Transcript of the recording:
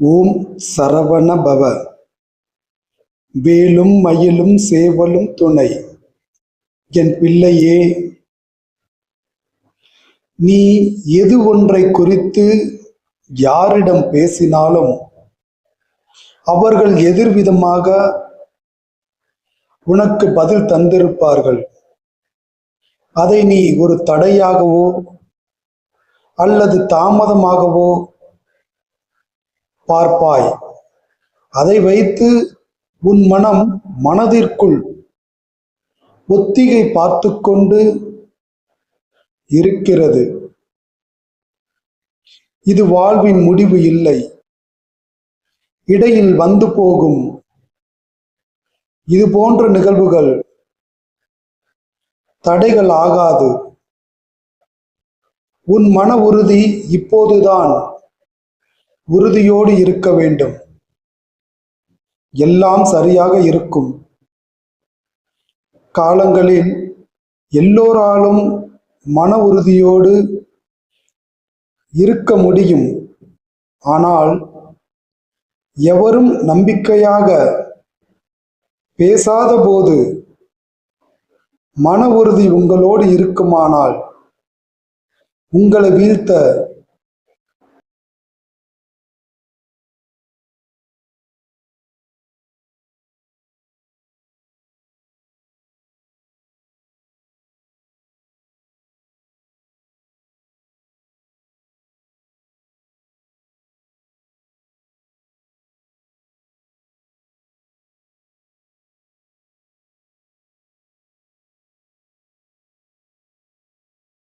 ஓம் சரவண பவ வேலும் மயிலும் சேவலும் துணை. என் பிள்ளையே நீ எது ஒன்றை குறித்து யாரிடம் பேசினாலும் அவர்கள் எதிர்விதமாக உனக்கு பதில் தந்திருப்பார்கள். அதை நீ ஒரு தடையாகவோ அல்லது தாமதமாகவோ பார்ப்பாய். அதை வைத்து உன் மனம் மனதிற்குள் ஒத்திகை பார்த்து கொண்டு இருக்கிறது. இது வாழ்வின் முடிவு இல்லை. இடையில் வந்து போகும். இது போன்ற நிகழ்வுகள் தடைகள் ஆகாது. உன் மன உறுதி இப்போதுதான். உறுதியோடு இருக்க வேண்டும். எல்லாம் சரியாக இருக்கும். காலங்களில் எல்லோராலும் மன உறுதியோடு இருக்க முடியும். ஆனால் எவரும் நம்பிக்கையாக பேசாத போது மன உறுதி உங்களோடு இருக்குமானால் உங்களை வீழ்த்த